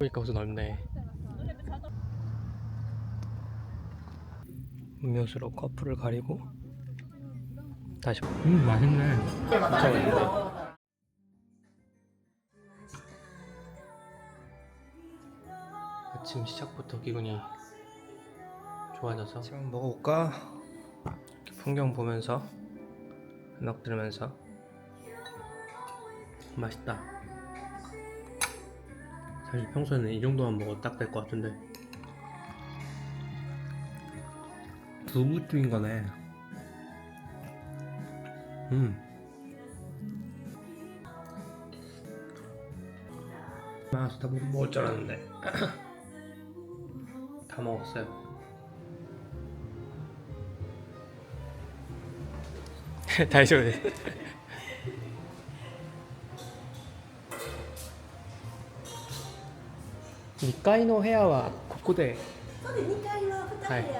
그러니까 무슨 넓네. 음료수로 커플을 가리고 다시. 음 맛있네. 아침 시작부터 기분이 좋아져서 지금 먹어볼까? 이렇게 풍경 보면서 음악 들으면서 맛있다. 사실 평소에는 이 정도만 먹어도 딱 될 것 같은데. 두부찜인 거네. 음. 마스 다 먹을 줄 알았는데. 다 먹었어요. 다시 오네 2階の部屋はここでそうです。二階は二部屋。はいはい。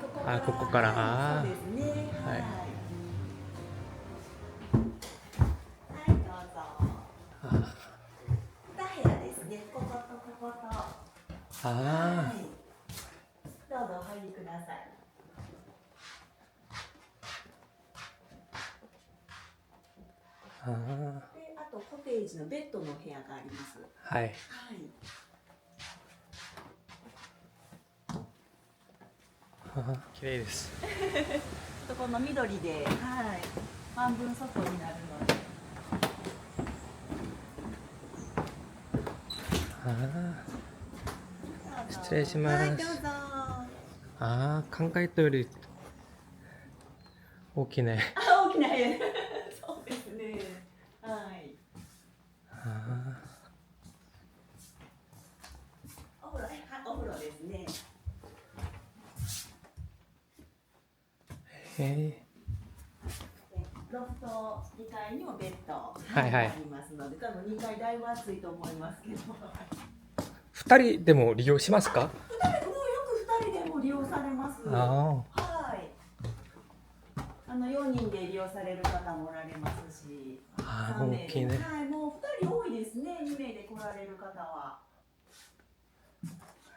ここから。あここからはいそうですね。ははいい。はい、どうぞ。あ。はあい。どうぞお入りください。ああで、あとコテージのベッドの部屋があります。あはいはい。あー綺麗です とこの緑で、はい。半分外になるので。失礼しますはい。ああ考えたより大きいねあ、大きな。そうですね。はい。あお風呂、はい、お風呂ですね。へえロフト2階にもベッド、はいはいありますので、多分2階だいぶ暑いと思いますけど。二人でも利用しますか？2人もうよく2人でも利用されます。あはい。あの4人で利用される方もおられますし。ああ三名大きいねはい、もう2人多いですね。2名で来られる方は。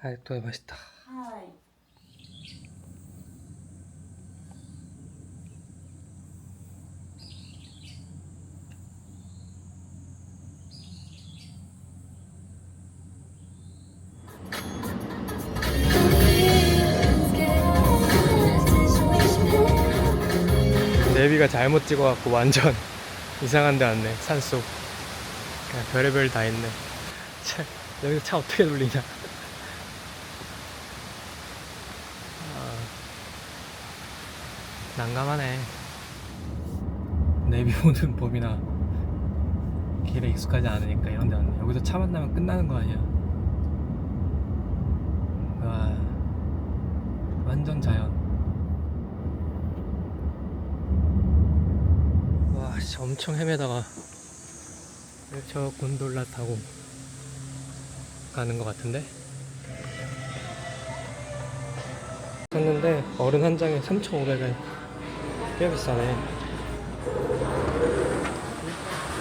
ありがとうございましたはい。 내비가 잘못 찍어갖고 완전 이상한 데 왔네 산속. 그냥 별의별 다 있네. 차, 여기서 차 어떻게 돌리냐? 아, 난감하네. 내비 오는 법이나 길에 익숙하지 않으니까 이런 데 왔네. 여기서 차 만나면 끝나는 거 아니야. 와 완전 자연 와, 씨, 엄청 헤매다가 저 곤돌라 타고 가는 것 같은데? 샀는데 어른 한 장에 3,500원 꽤 비싸네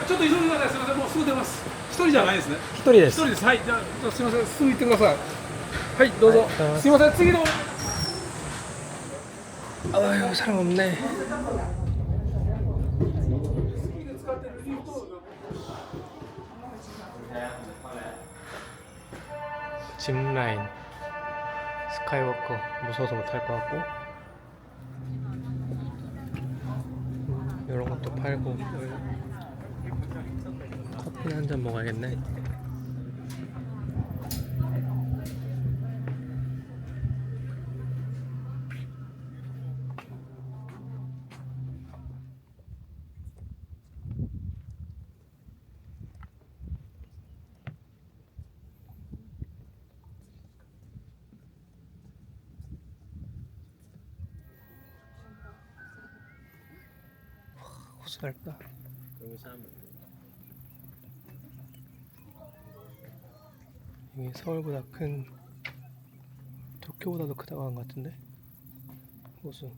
ちょっと急いでください。すみません。もうすぐ出ます。一人じゃないですね。 1人で一す人です。はい。じゃあ、じゃあすみません。すぐ行ってください。はい、どうぞ。はいすみません。次の。 아유 사람 없네 짚라인 스카이워커 무서워서 못할 것 같고 이런 것도 팔고 커피 한 잔 먹어야겠네 서울보다 큰 도쿄보다도 크다고 한 것 같은데 호수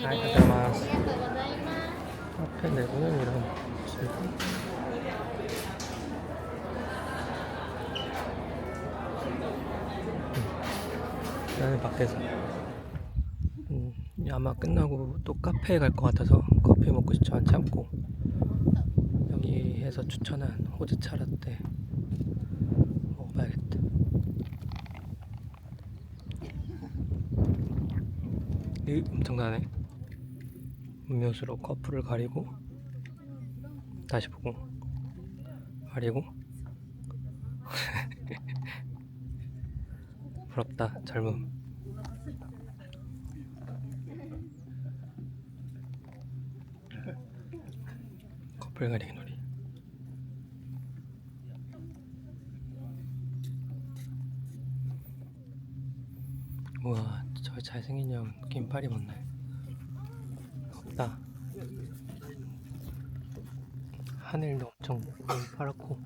はい、立てます。앞에 내부는 이런 모습이고 음. 나는 밖에서 음, 아마 끝나고 또 카페에 갈 것 같아서 커피 먹고 싶지 않지 않고 여기에서 추천한 호주차 라떼 먹어봐야겠다. 이 엄청나네. 음료수로 커플을 가리고 다시 보고 가리고. 부럽다 젊음. 커플 가리기 놀이 우와 저 잘생긴 형 긴팔 입었네 덥다. 하늘도 엄청 파랗고.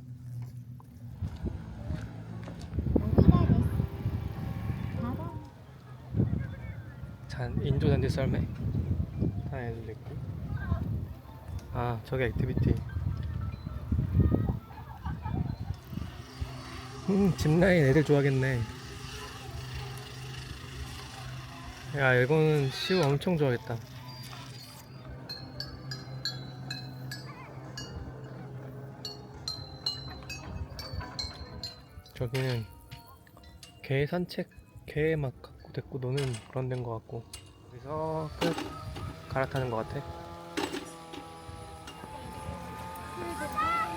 잔 인도 잔디 썰매? 다녀도 있고. 아 저기 액티비티. 음 짚라인 애들 좋아하겠네 야 이거는 시우 엄청 좋아하겠다. 저기는 개 산책 개막 갖고 데리고 노는 그런 데인 것 같고. 여기서 끝. 갈아타는 것 같아.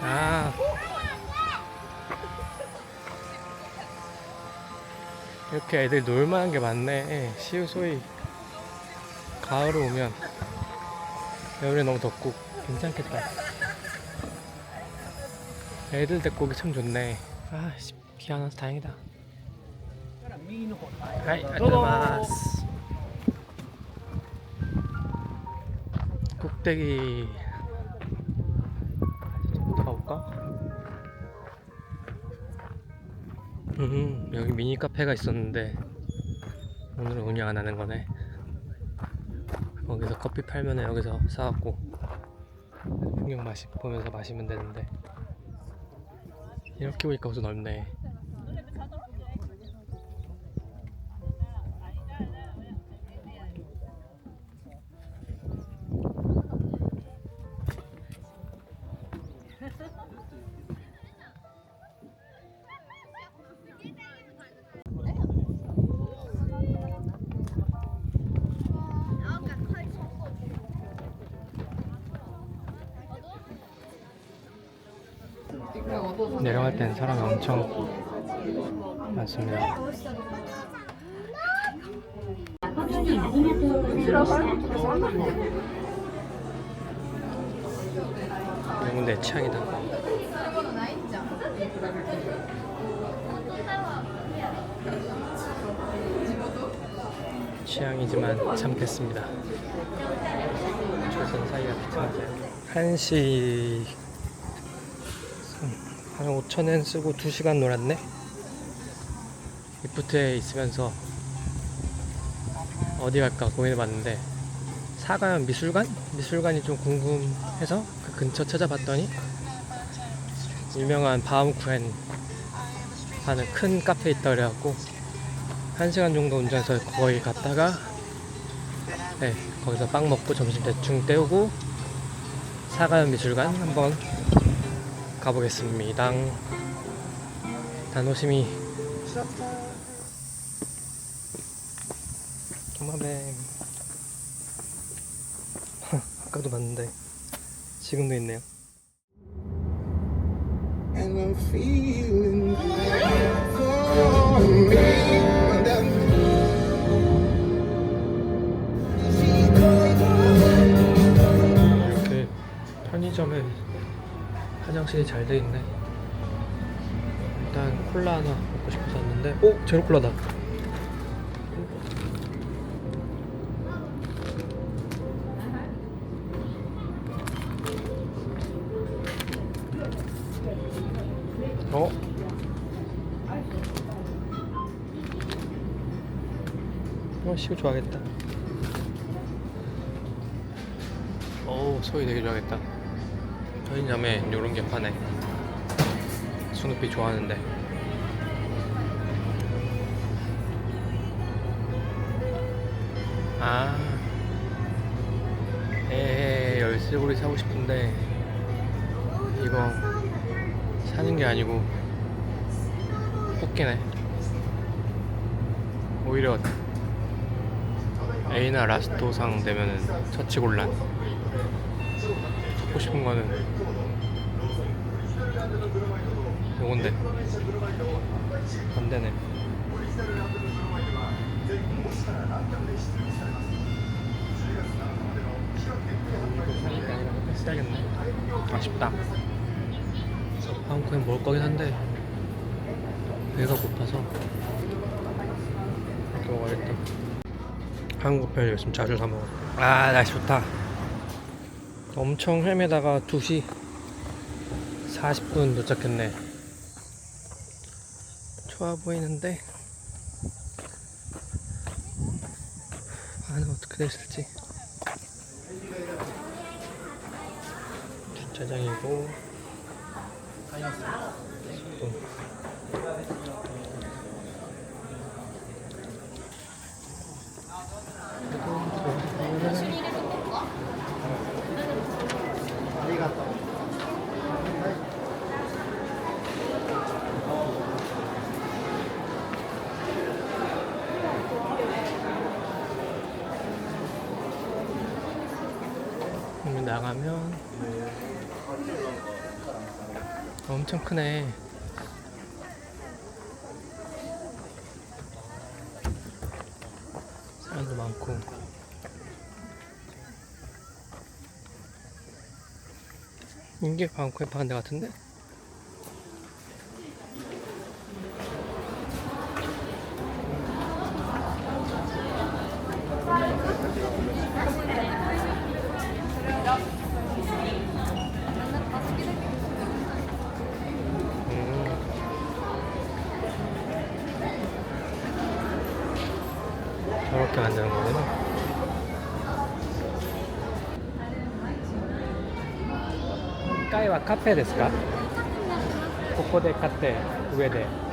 아 이렇게 애들 놀만한 게 많네. 시우소이. 가을 오면 여름에 너무 덥고 괜찮겠다. 애들 데리고기 참 좋네. 아, 비 안 와서 다행이다. 하이, 안녕하세요. 꼭대기. 미니 카페가 있었는데 오늘은 운영 안 하는 거네. 거기서 커피 팔면 여기서 사갖고 풍경 마시 보면서 마시면 되는데 이렇게 보니까 엄청 넓네. 많습니다. 이건 내 취향이다. 취향이지만 참겠습니다. 조선 사이가 비틀어져요. 1시 한 5천엔 쓰고 2시간 놀았네 리프트에 있으면서 어디 갈까 고민해 봤는데 사가면 미술관? 미술관이 좀 궁금해서 그 근처 찾아봤더니 유명한 바움쿠엔 하는 큰 카페 있다 그래갖고 1시간 정도 운전해서 거기 갔다가 네 거기서 빵 먹고 점심 대충 때우고 사가면 미술관 한번 가보겠습니다. 다노시미 도마뱀 아까도 봤는데 지금도 있네요. 이렇게 편의점에 화장실이 잘 돼 있네. 일단 콜라 하나 먹고 싶어서 왔는데, 오 제로 콜라다. 시우 좋아하겠다. 어우, 소희 되게 좋아하겠다. 편의점에 요런 게 파네. 스누피 좋아하는데. 아. 에 열쇠고리 사고 싶은데 이거 사는 게 아니고 뽑기네. 오히려 A나 라스토상 되면은 처치곤란. 찾고 싶은 거는 요건데 안 되네. 아쉽다. 한국엔 먹을 거긴 한데 배가 고파서 이렇게 먹어야겠다. 한국 편 요즘 자주 사 먹어. 아 날씨 좋다. 엄청 헤매다가 2시 40분 도착했네. 좋아 보이는데 안은 어떻게 됐을지. 주차장이고 나가면 엄청 크네. 사람도 많고. 이게 방콕에 파는 데 같은데? 感じなのでね。はカフェですか？ここで買って上で。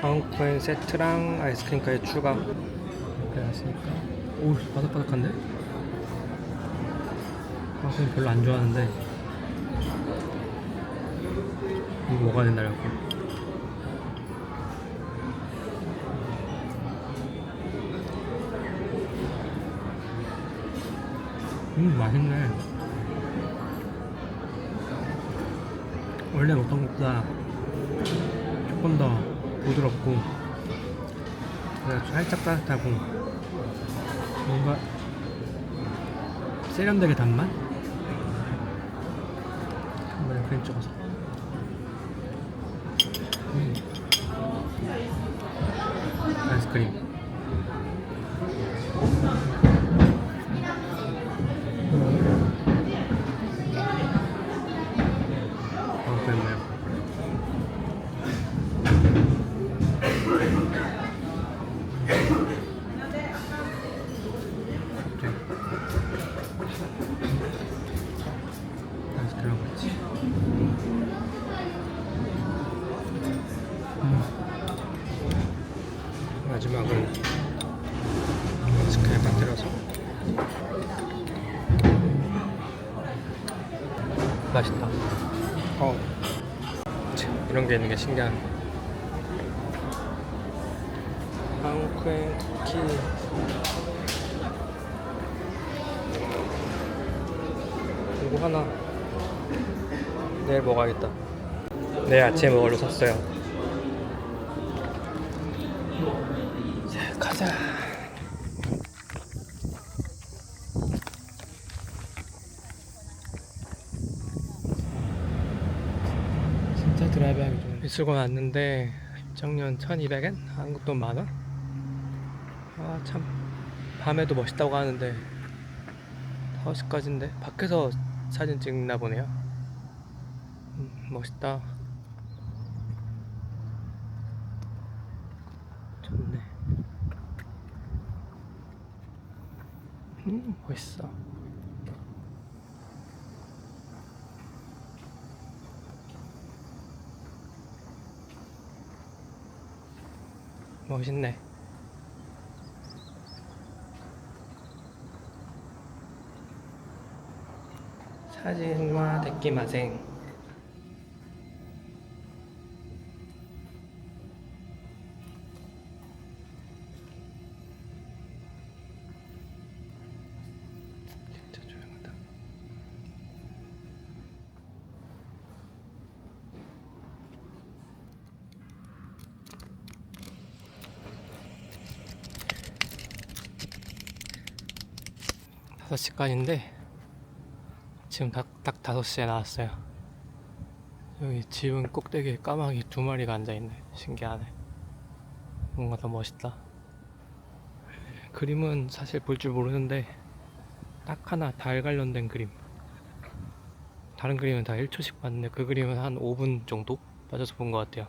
한국엔 세트랑 아이스크림까지 추가. 했으니까. 오 바삭바삭한데? 한국은 별로 안 좋아하는데. 이거 먹어야 된다고 음 맛있네. 원래 먹던 것보다 조금 더 부드럽고 그냥 살짝 따뜻하고 뭔가 세련되게 단맛? 한번 크림 찍어서 음. 아이스크림 이런 게 있는 게 신기하네. 한국의 쿠키. 이거 하나 내일 먹어야겠다. 내일 아침에 먹으러 샀어요. 쓰고 왔는데 입장료 1200엔? 한국돈 만원? 아 참. 밤에도 멋있다고 하는데 5시까지인데? 밖에서 사진 찍나 보네요. 음, 멋있다. 좋네. 음, 멋있어. 멋있네. 사진과 데키마생. 5시까지인데 지금 딱, 딱 5시에 나왔어요. 여기 지붕 꼭대기에 까마귀 두 마리가 앉아있네 신기하네 뭔가 더 멋있다. 그림은 사실 볼 줄 모르는데 딱 하나 달 관련된 그림. 다른 그림은 다 1초씩 봤는데 그 그림은 한 5분 정도 빠져서 본 것 같아요.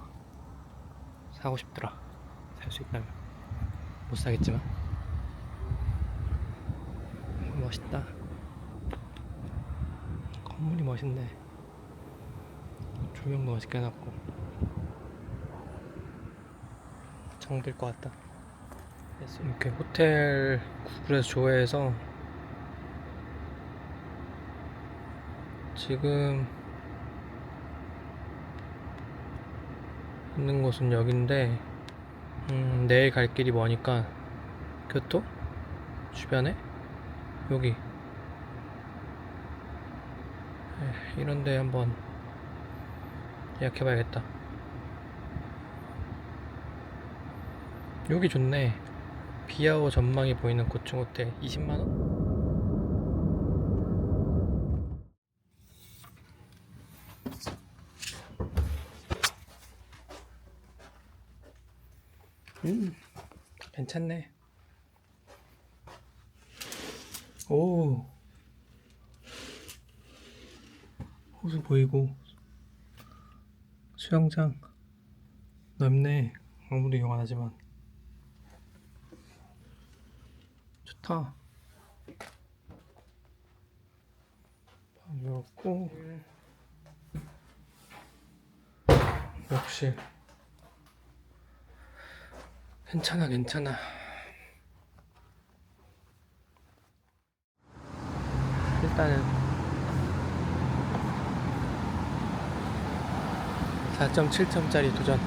사고 싶더라. 살 수 있다면. 못 사겠지만. 멋있다. 건물이 멋있네. 조명도 멋있게 해놨고. 정들 것 같다. 이렇게 호텔 구글에서 조회해서 지금 있는 곳은 여긴데 음, 내일 갈 길이 머니까 교토 주변에 여기 에, 이런데 한번 예약해 봐야겠다. 여기 좋네. 비아오 전망이 보이는 고층 호텔 20만 원? 음, 괜찮네. 오, 호수 보이고 수영장 넓네. 아무리 영원하지만 좋다. 방 열었고 욕실 괜찮아 괜찮아. 일단은 4.7점짜리 도전.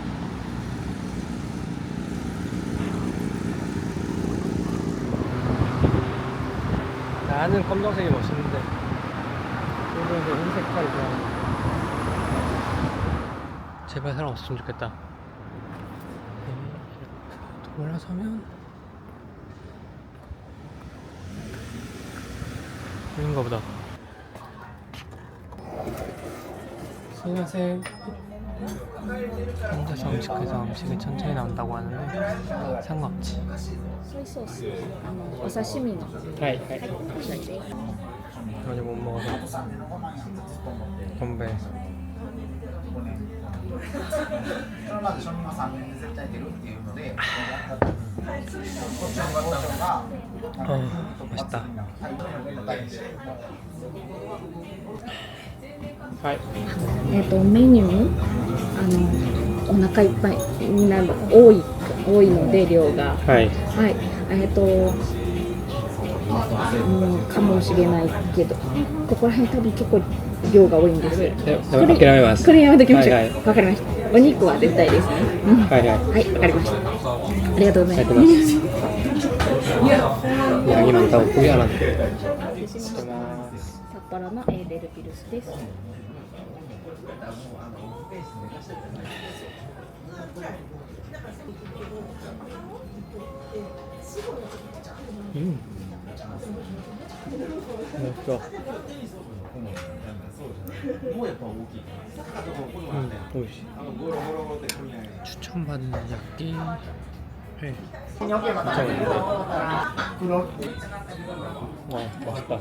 나는 검정색이 멋있는데 이분은 흰 색깔이 좋아. 제발 사람 없었으면 좋겠다. 돌아서면 여긴가 보다. 안녕하세요. 혼자서 음식해서 음식이 천천히 나온다고 하는데 상관없지. 소이소스, 오사시미. 하이 하이. 아직 못 먹어서 건배. 어, 맛있다. 하이. 아, 메뉴. あのお腹いっぱいになる多い多いので量が。はい、はい、えっ、ー、とうん、かもしれないけどここら辺多分結構量が多いんです。こ諦めます。これやめときましょう。わ、はいはい、かりました。お肉は絶対ですね、うん、はいはい。はいわかりました。ありがとうございます。ヤギ札幌のエーデルピルスです。 음. 음. 추천받는 약기 회. 진짜. 와, 맛있다.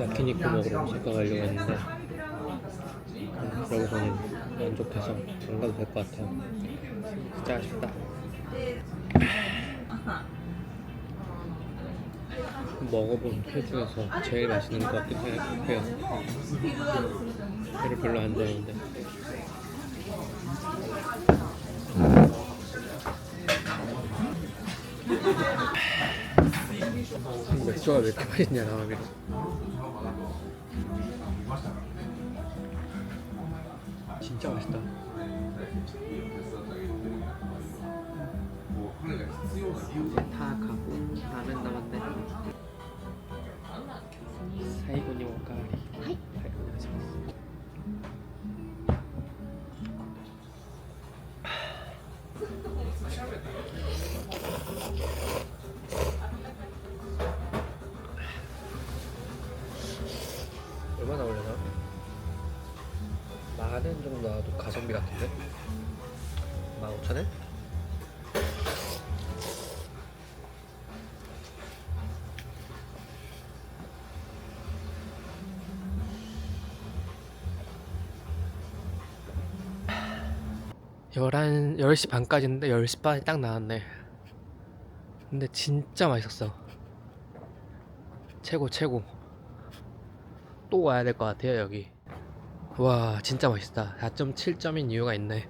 야키니쿠 먹으러 잠깐 가려고 했는데 음, 여기서는 만족해서 안 가도 될 것 같아요. 진짜 아쉽다. 먹어본 회 중에서 제일 맛있는 것 해- 해요. 회를 별로 안 좋아하는데. 맥주가 왜 이렇게 맛있냐 나와비로. 진짜 맛있다. 가고 라면 남았네. 사이고니 오카리. 15,000원? 열한 10시 반까지인데 10시 반에 딱 나왔네. 근데 진짜 맛있었어. 최고 최고. 또 와야 될 것 같아요 여기. 와 진짜 맛있다. 4.7점인 이유가 있네